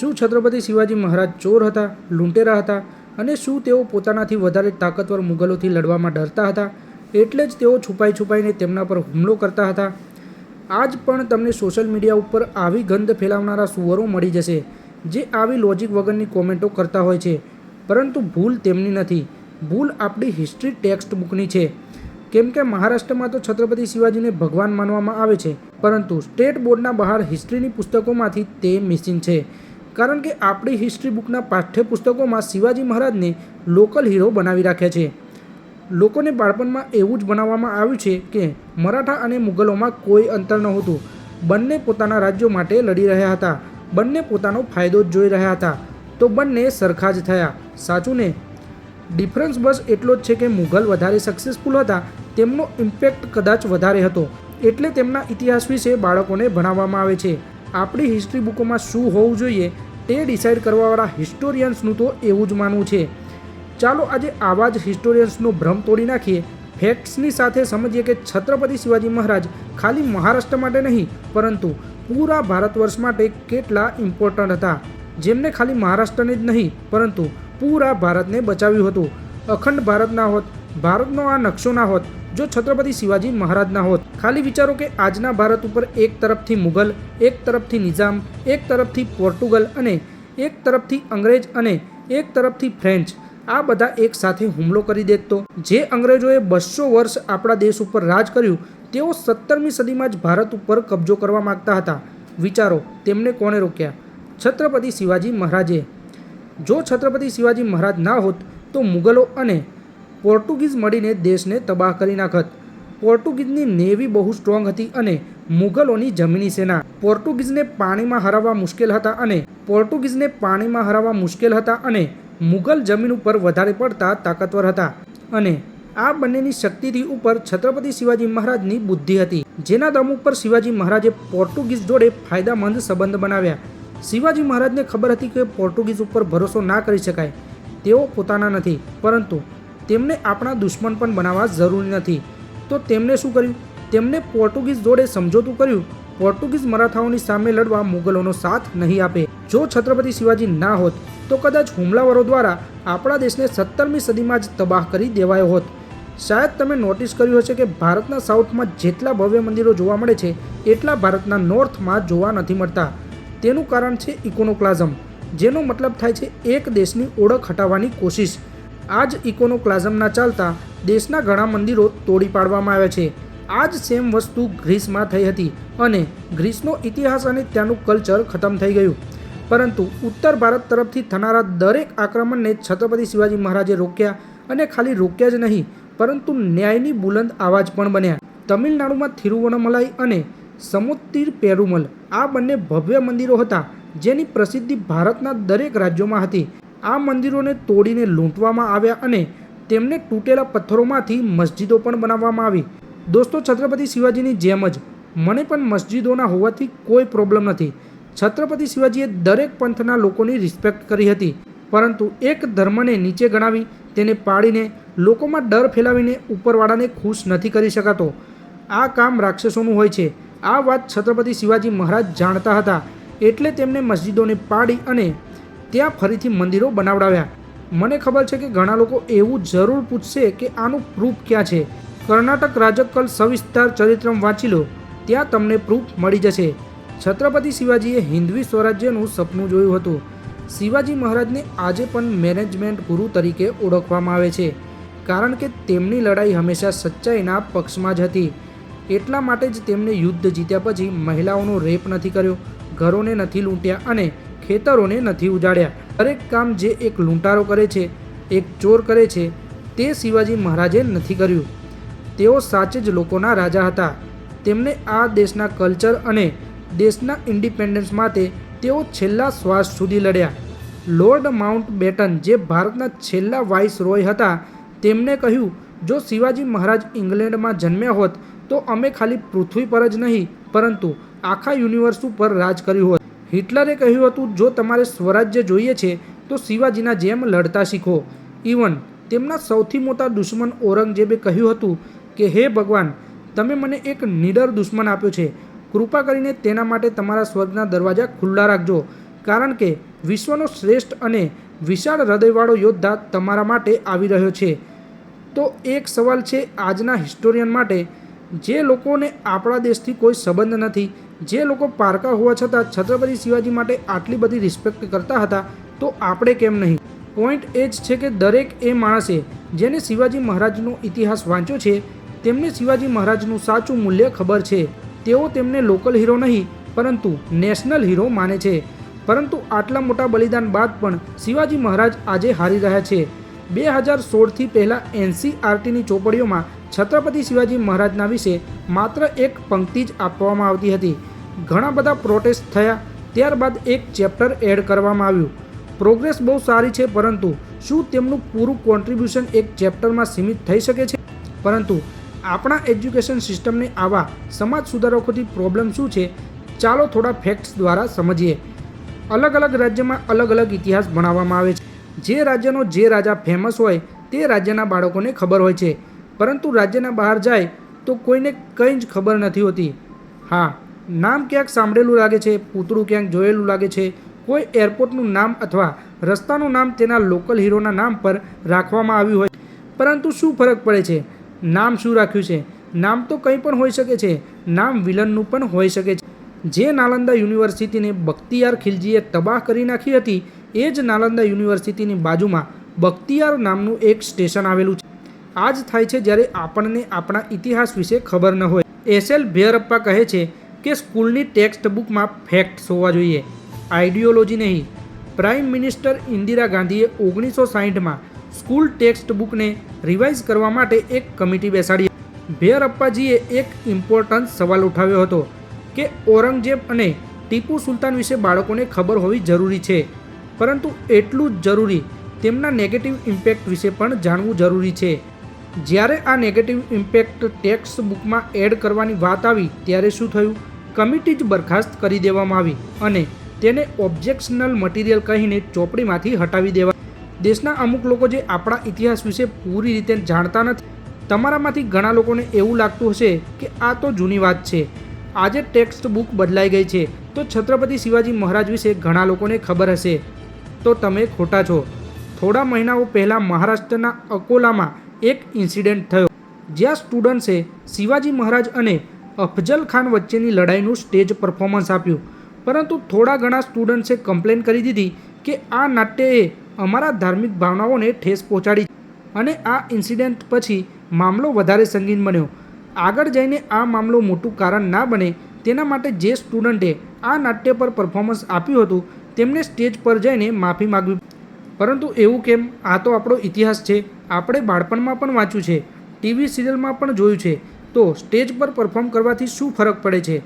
શું છત્રપતિ શિવાજી મહારાજ ચોર હતા, લૂંટેરા હતા અને શું તેઓ પોતાનાથી વધારે તાકતવર મુગલોથી લડવામાં ડરતા હતા? એટલે જ તેઓ છુપાઈ છુપાઈને તેમના પર હુમલો કરતા હતા. આજ પણ તમને સોશિયલ મીડિયા ઉપર આવી ગંધ ફેલાવનારા સુવરો મળી જશે, જે આવી લોજિક વગરની કોમેન્ટો કરતા હોય છે. પરંતુ ભૂલ તેમની નથી. ભૂલ આપણી હિસ્ટ્રી ટેક્સ્ટ બુકની છે. કેમ કે મહારાષ્ટ્રમાં તો છત્રપતિ શિવાજીને ભગવાન માનવામાં આવે છે. પરંતુ સ્ટેટ બોર્ડના બહાર હિસ્ટ્રીની પુસ્તકોમાંથી તે મિસિંગ છે. કારણ કે આપણી હિસ્ટ્રી બુકના પાઠ્યપુસ્તકોમાં શિવાજી મહારાજને લોકલ હીરો બનાવી રાખ્યા છે. લોકોને બાળપણમાં એવું જ બનાવવામાં આવ્યું છે કે મરાઠા અને મુગલોમાં કોઈ અંતર નહોતું. બંને પોતાના રાજ્યો માટે લડી રહ્યા હતા. બંને પોતાનો ફાયદો જ જોઈ રહ્યા હતા. તો બંને સરખા જ થયા. સાચું ને? ડિફરન્સ બસ એટલો જ છે કે મુઘલ વધારે સક્સેસફુલ હતા, તેમનો ઇમ્પેક્ટ કદાચ વધારે હતો. એટલે તેમના ઇતિહાસ વિશે બાળકોને ભણાવવામાં આવે છે. આપણી હિસ્ટ્રી બુકોમાં શું હોવું જોઈએ તે ડિસાઇડ કરવાવાળા હિસ્ટોરિયન્સનું તો એવું જ માનવું છે. ચાલો આજે આવા જ હિસ્ટોરિયન્સનો ભ્રમ તોડી નાખીએ. ફેક્ટ્સની સાથે સમજીએ કે છત્રપતિ શિવાજી મહારાજ ખાલી મહારાષ્ટ્ર માટે નહીં, પરંતુ પૂરા ભારત વર્ષ માટે કેટલા ઇમ્પોર્ટન્ટ હતા. જેમને ખાલી મહારાષ્ટ્રને જ નહીં, પરંતુ પૂરા ભારતને બચાવ્યું હતું. અખંડ ભારતના હોત ભારતનો આ નકશો ના હોત, જો છત્રપતિ શિવાજી મહારાજ ના હોત. ખાલી વિચારો કે આજના ભારત ઉપર એક તરફથી મુઘલ, એક તરફથી નિઝામ, એક તરફથી પોર્ટુગલ અને એક તરફથી અંગ્રેજ અને એક તરફથી ફ્રેન્ચ, આ બધા એક સાથે હુમલો કરી દેત તો. જે અંગ્રેજોએ બસો વર્ષ આપણા દેશ ઉપર રાજ કર્યું, તેઓ સત્તરમી સદીમાં જ ભારત ઉપર કબજો કરવા માગતા હતા. વિચારો, તેમને કોણે રોક્યા? છત્રપતિ શિવાજી મહારાજે. જો છત્રપતિ શિવાજી મહારાજ ના હોત, તો મુગલો અને પોર્ટુગીઝ મળીને દેશને તબાહ કરી નાખત. પોર્ટુગીઝની નેવી બહુ સ્ટ્રોંગ હતી અને મુગલોની જમીની સેના. પોર્ટુગીઝને પાણીમાં હરાવવા મુશ્કેલ હતા અને પોર્ટુગીઝને પાણીમાં હરાવવા મુશ્કેલ હતા અને મુગલ જમીન ઉપર વધારે પડતા તાકાતવર હતા. અને આ બંનેની શક્તિથી ઉપર છત્રપતિ શિવાજી મહારાજની બુદ્ધિ હતી, જેના દમ ઉપર શિવાજી મહારાજે પોર્ટુગીઝ જોડે ફાયદામંદ સંબંધ બનાવ્યા. શિવાજી મહારાજને ખબર હતી કે પોર્ટુગીઝ ઉપર ભરોસો ના કરી શકાય. તેઓ પોતાના નથી, પરંતુ તેમને આપણા દુશ્મન પણ બનાવવા જરૂરી નથી. તો તેમણે શું કર્યું? તેમને પોર્ટુગીઝ જોડે સમજોતું કર્યું. પોર્ટુગીઝ મરાઠાઓની સામે લડવા મુગલોનો સાથ નહીં આપે. જો છત્રપતિ શિવાજી ના હોત, તો કદાચ હુમલાવરો દ્વારા આપણા દેશને સત્તરમી સદીમાં જ તબાહ કરી દેવાયો હોત. શાયદ તમે નોટિસ કર્યું હશે કે ભારતના સાઉથમાં જેટલા ભવ્ય મંદિરો જોવા મળે છે, એટલા ભારતના નોર્થમાં જોવા નથી મળતા. તેનું કારણ છે ઇકોનોક્લાઝમ, જેનો મતલબ થાય છે એક દેશની ઓળખ હટાવવાની કોશિશ. આ જ ઇકોનોક્લાઝમના ચાલતા દેશના ઘણા મંદિરો તોડી પાડવામાં આવ્યા છે. આ જ સેમ વસ્તુ ગ્રીસમાં થઈ હતી અને ગ્રીસનો ઇતિહાસ અને ત્યાંનું કલ્ચર ખતમ થઈ ગયું. પરંતુ ઉત્તર ભારત તરફથી થનારા દરેક આક્રમણને છત્રપતિ શિવાજી મહારાજે રોક્યા અને ખાલી રોક્યા જ નહીં, પરંતુ ન્યાયની બુલંદ આવાજ પણ બન્યા. તમિલનાડુમાં થિરુવનમલાઈ અને સમુત્તિર પેરુમલ આ બંને ભવ્ય મંદિરો હતા જેની પ્રસિદ્ધિ ભારતના દરેક રાજ્યોમાં હતી. આ મંદિરોને તોડીને લૂંટવામાં આવ્યા અને તેમને તૂટેલા પથ્થરોમાંથી મસ્જિદો પણ બનાવવામાં આવી. દોસ્તો, છત્રપતિ શિવાજીની જેમ જ મને પણ મસ્જિદોના હોવાથી કોઈ પ્રોબ્લેમ નથી. છત્રપતિ શિવાજીએ દરેક પંથના લોકોની રિસ્પેક્ટ કરી હતી, પરંતુ એક ધર્મને નીચે ગણાવી તેને પાડીને લોકોમાં ડર ફેલાવીને ઉપરવાળાને ખુશ નથી કરી શકાતો. આ કામ રાક્ષસોનું હોય છે. આ વાત છત્રપતિ શિવાજી મહારાજ જાણતા હતા, એટલે તેમણે મસ્જિદોને પાડી અને ત્યાં ફરીથી મંદિરો બનાવડાવ્યા. મને ખબર છે કે ઘણા લોકો એવું જરૂર પૂછશે કે આનું પ્રૂફ ક્યાં છે. કર્ણાટક રાજકલ સવિસ્તાર ચરિત્રમ વાંચી લો. ત્યાં તમને પ્રૂફ મળી જશે. છત્રપતિ શિવાજીએ હિન્દવી સ્વરાજ્યનું સપનું જોયું હતું. શિવાજી મહારાજને આજે પણ મેનેજમેન્ટ ગુરુ તરીકે ઓળખવામાં આવે છે. કારણ કે તેમની લડાઈ હંમેશા સચ્ચાઈના પક્ષમાં જ હતી. એટલા માટે જ તેમને યુદ્ધ જીત્યા પછી મહિલાઓનો રેપ નથી કર્યો, ઘરોને નથી લૂંટ્યા અને ખેતરોને નથી ઉજાડ્યા. દરેક કામ જે એક લૂંટારો કરે છે, એક ચોર કરે છે, તે શિવાજી મહારાજે નથી કર્યું. તેઓ સાચે જ લોકોના રાજા હતા. તેમને આ દેશના કલ્ચર અને દેશના ઇન્ડિપેન્ડન્સ માટે તેઓ છેલ્લા શ્વાસ સુધી લડ્યા. લોર્ડ માઉન્ટ બેટન જે ભારતના છેલ્લા વાઇસ રોય હતા, તેમને કહ્યું, જો શિવાજી મહારાજ ઇંગ્લેન્ડમાં જન્મ્યા હોત, તો અમે ખાલી પૃથ્વી પર જ નહીં, પરંતુ આખા યુનિવર્સ ઉપર રાજ કર્યું હોત. હિટલરે કહ્યું હતું, જો તમારે સ્વરાજ્ય જોઈએ છે, તો શિવાજીના જેમ લડતા શીખો. ઇવન તેમના સૌથી મોટા દુશ્મન ઔરંગઝેબે કહ્યું હતું કે, હે ભગવાન, તમે મને એક નીડર દુશ્મન આપ્યો છે. કૃપા કરીને તેના માટે તમારા સ્વર્ગના દરવાજા ખુલ્લા રાખજો. કારણ કે વિશ્વનો શ્રેષ્ઠ અને વિશાળ હૃદયવાળો યોદ્ધા તમારા માટે આવી રહ્યો છે. તો એક સવાલ છે આજના હિસ્ટોરિયન માટે. જે લોકોને આપણા દેશથી કોઈ સંબંધ નથી જે લોકો પારકા હોવા છતાં છત્રપતિ શિવાજી માટે આટલી બધી રિસ્પેક્ટ કરતા હતા, તો આપણે કેમ નહીં? પોઈન્ટ એ જ છે કે દરેક એ માણસે જેને શિવાજી મહારાજનો ઇતિહાસ વાંચ્યો છે, તેમને શિવાજી મહારાજનું સાચું મૂલ્ય ખબર છે. તેઓ તેમને લોકલ હીરો નહીં, પરંતુ નેશનલ હીરો માને છે. પરંતુ આટલા મોટા બલિદાન બાદ પણ શિવાજી મહારાજ આજે હારી રહ્યા છે. બે હજાર સોળથી પહેલાં એનસીઆરટીની ચોપડીઓમાં છત્રપતિ શિવાજી મહારાજના વિશે માત્ર એક પંક્તિ જ આપવામાં આવતી હતી. ઘણા બધા પ્રોટેસ્ટ થયા, ત્યારબાદ એક ચેપ્ટર એડ કરવામાં આવ્યું. પ્રોગ્રેસ બહુ સારી છે, પરંતુ શું તેમનું પૂરું કોન્ટ્રીબ્યુશન એક ચેપ્ટરમાં સીમિત થઈ શકે છે? પરંતુ આપણા એજ્યુકેશન સિસ્ટમને આવા સમાજ સુધારકોથી પ્રોબ્લેમ શું છે? ચાલો થોડા ફેક્ટ્સ દ્વારા સમજીએ. અલગ અલગ રાજ્યમાં અલગ અલગ ઇતિહાસ ભણાવવામાં આવે છે. જે રાજ્યનો જે રાજા ફેમસ હોય, તે રાજ્યના બાળકોને ખબર હોય છે. પરંતુ રાજ્યના બહાર જાય તો કોઈને કંઈ જ ખબર નથી હોતી. હા, નામ ક્યાંક સાંભળેલું લાગે છે, પૂતળું ક્યાંક જોયેલું લાગે છે. કોઈ એરપોર્ટનું નામ અથવા રસ્તાનું નામ તેના લોકલ હીરોના નામ પર રાખવામાં આવ્યું હોય. પરંતુ શું ફરક પડે છે? નામ શું રાખ્યું છે? નામ તો કંઈ પણ હોઈ શકે છે. નામ વિલનનું પણ હોઈ શકે છે. જે નાલંદા યુનિવર્સિટીને બખ્તિયાર ખિલજીએ તબાહ કરી નાખી હતી, એ જ નાલંદા યુનિવર્સિટીની બાજુમાં બખ્તિયાર નામનું એક સ્ટેશન આવેલું છે. આ જ થાય છે જ્યારે આપણને આપણા ઇતિહાસ વિશે ખબર ન હોય. એસએલ ભેરપ્પા કહે છે કે સ્કૂલની ટેક્સ્ટ બુકમાં ફેક્ટ્સ હોવા જોઈએ. આઈડિયોલોજી નહીં. પ્રાઇમ મિનિસ્ટર ઇન્દિરા ગાંધીએ ઓગણીસો સાહીઠમાં સ્કૂલ ટેક્સ્ટ બુકને રિવાઇઝ કરવા માટે એક કમિટી બેસાડી. ભેરપ્પાજીએ એક ઇમ્પોર્ટન્ટ સવાલ ઉઠાવ્યો હતો કે ઔરંગઝેબ અને ટીપુ સુલતાન વિશે બાળકોને ખબર હોવી જરૂરી છે. પરંતુ એટલું જ જરૂરી તેમના નેગેટિવ ઇમ્પેક્ટ વિશે પણ જાણવું જરૂરી છે. જ્યારે આ નેગેટિવ ઇમ્પેક્ટ ટેક્સ્ટ બુકમાં એડ કરવાની વાત આવી, ત્યારે શું થયું? કમિટી જ બરખાસ્ત કરી દેવામાં આવી અને તેને ઓબ્જેક્શનલ મટીરિયલ કહીને ચોપડીમાંથી હટાવી દેવા દેશના અમુક લોકો જે આપણા ઇતિહાસ વિશે પૂરી રીતે જાણતા નથી, તમારામાંથી ઘણા લોકોને એવું લાગતું હશે કે આ તો જૂની વાત છે. આજે ટેક્સ્ટ બુક બદલાઈ ગઈ છે. તો છત્રપતિ શિવાજી મહારાજ વિશે ઘણા લોકોને ખબર હશે. તો તમે ખોટા છો. થોડા મહિનાઓ પહેલાં મહારાષ્ટ્રના અકોલામાં એક ઇન્સિડન્ટ થયો. જ્યાં સ્ટુડન્ટ્સે શિવાજી મહારાજ અને અફજલ ખાન વચ્ચેની લડાઈનું સ્ટેજ પરફોર્મન્સ આપ્યું. પરંતુ થોડા ઘણા સ્ટુડન્ટ્સે કમ્પ્લેન કરી દીધી કે આ નાટ્યએ અમારા ધાર્મિક ભાવનાઓને ઠેસ પહોંચાડી અને આ ઇન્સિડન્ટ પછી મામલો વધારે સંગીન બન્યો. આગળ જઈને આ મામલો મોટું કારણ ના બને તેના માટે જે સ્ટુડન્ટે આ નાટ્ય પર પરફોર્મન્સ આપ્યું હતું તેમણે સ્ટેજ પર જઈને માફી માગવી પરંતુ એવું કેમ? આ તો આપણો ઇતિહાસ છે. આપણે બાળપણમાં પણ વાંચ્યું છે. ટીવી સિરિયલમાં પણ જોયું છે. તો સ્ટેજ પર પરફોર્મ કરવાથી શું ફરક પડે છે?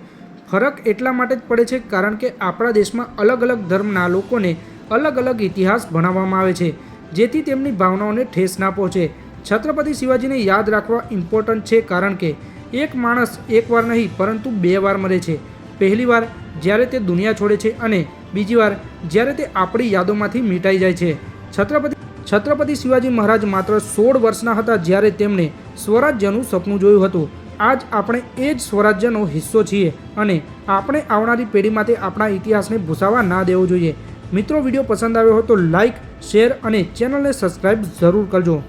ફરક એટલા માટે જ પડે છે કારણ કે આપણા દેશમાં અલગ અલગ ધર્મના લોકોને અલગ અલગ ઇતિહાસ ભણાવવામાં આવે છે, જેથી તેમની ભાવનાઓને ઠેસ ના પહોંચે. છત્રપતિ શિવાજીને યાદ રાખવા ઇમ્પોર્ટન્ટ છે કારણ કે એક માણસ એકવાર નહીં, પરંતુ બે વાર મરે છે. પહેલી વાર જ્યારે તે દુનિયા છોડે છે અને બીજી વાર, જ્યારે તે આપણી યાદોમાંથી મીટાઈ જાય છે. છત્રપતિ છત્રપતિ શિવાજી મહારાજ માત્ર સોળ વર્ષના હતા જ્યારે તેમણે સ્વરાજ્યનું સપનું જોયું હતું. આજ આપણે એ જ સ્વરાજ્યનો હિસ્સો છીએ અને આપણે આવનારી પેઢીમાં તે આપણા ઇતિહાસને ભૂસાવા ના દેવો જોઈએ. મિત્રો, વીડિયો પસંદ આવ્યો હોય તો લાઇક શેર અને ચેનલને સબસ્ક્રાઈબ જરૂર કરજો.